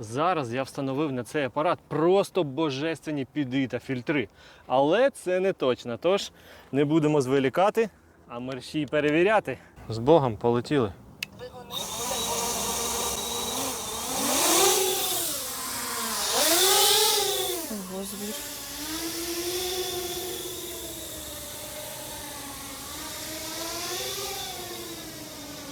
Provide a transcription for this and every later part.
Зараз я встановив на цей апарат просто божественні піди та фільтри. Але це не точно. Тож не будемо звелікати, а мерщій перевіряти. З Богом полетіли. Ого,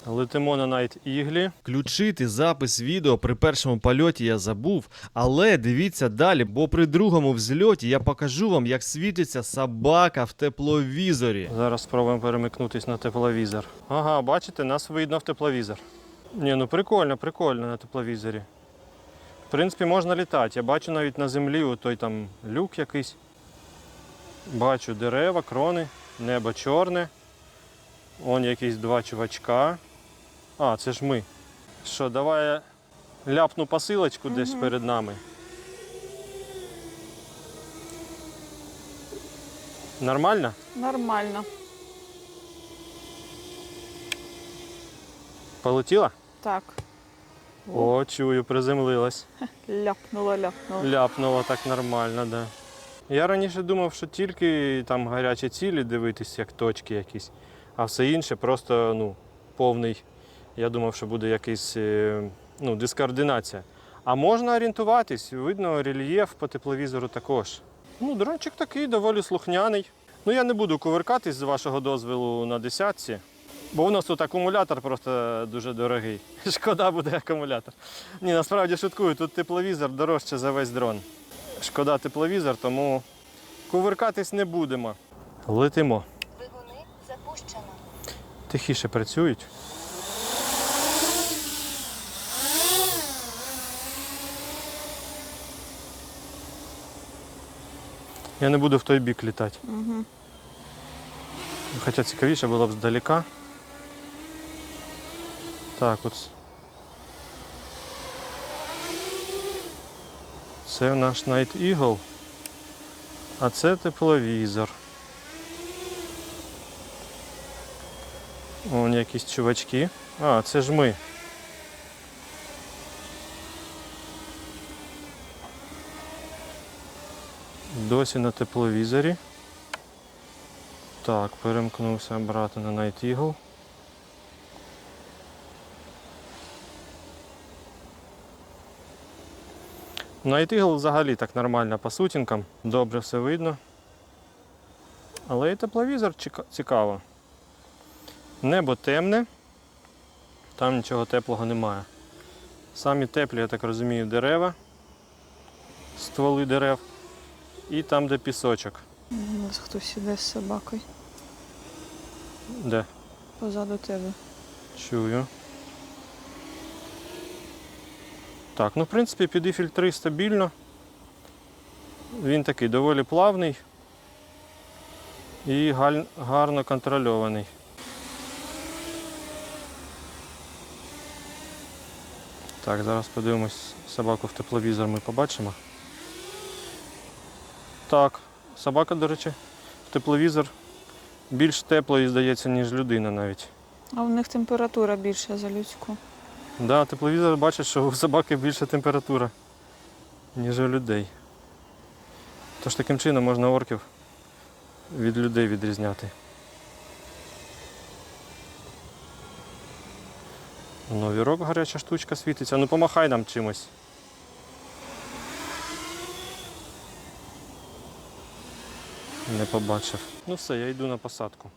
Летимо на найт іглі. Включити запис відео при першому польоті я забув, але дивіться далі, бо при другому взльоті я покажу вам, як світиться собака в тепловізорі. Зараз спробуємо перемикнутись на тепловізор. Ага, бачите, нас видно в тепловізор. Ні, ну прикольно, прикольно на тепловізорі. В принципі, можна літати. Я бачу навіть на землі той там люк якийсь. Бачу дерева, крони, небо чорне. Вон якісь два чувачка. А, це ж ми. Що, давай я ляпну посилочку десь перед нами. Нормально? Нормально. Полетіла? Так. О, чую, приземлилась. Ляпнула, ляпнула. Ляпнула так нормально, да. Я раніше думав, що тільки там гарячі цілі дивитись, як точки якісь, а все інше просто ну, повний. Я думав, що буде якийсь е, ну, дискоординація. А можна орієнтуватись, видно рельєф по тепловізору також. Ну, дрончик такий доволі слухняний. Ну, я не буду кувиркатись з вашого дозволу на десятці, бо у нас тут акумулятор просто дуже дорогий. Шкода буде акумулятор. Ні, насправді шуткую, тут тепловізор дорожче за весь дрон. Шкода тепловізор, тому кувиркатись не будемо. Летимо. Двигуни запущено. Тихіше працюють. Я не буду в той бік літати. Угу. Хоча цікавіше було б здалека. Так, от. Це наш Night Eagle. А це тепловізор. Вон якісь чувачки. А, це ж ми. Досі на тепловізорі. Так, перемкнувся обратно на Night Eagle. Night Eagle взагалі так нормально по сутінкам, добре все видно. Але і тепловізор цікаво. Небо темне, там нічого теплого немає. Самі теплі, я так розумію, дерева, стволи дерев і там, де пісочок. У нас хтось іде з собакою. Де? Позаду тебе. Чую. Так, ну в принципі піди фільтри стабільно. Він такий доволі плавний і гарно контрольований. Так, зараз подивимось собаку в тепловізор ми побачимо. Так, собака, до речі, в тепловізор більш теплої, здається, ніж людина навіть. А в них температура більша за людську. Да, тепловізор бачить, що у собаки більша температура, ніж у людей. Тож таким чином можна орків від людей відрізняти. Ну, вірок гаряча штучка світиться. Ну помахай нам чимось. Не побачив. Ну все, я йду на посадку.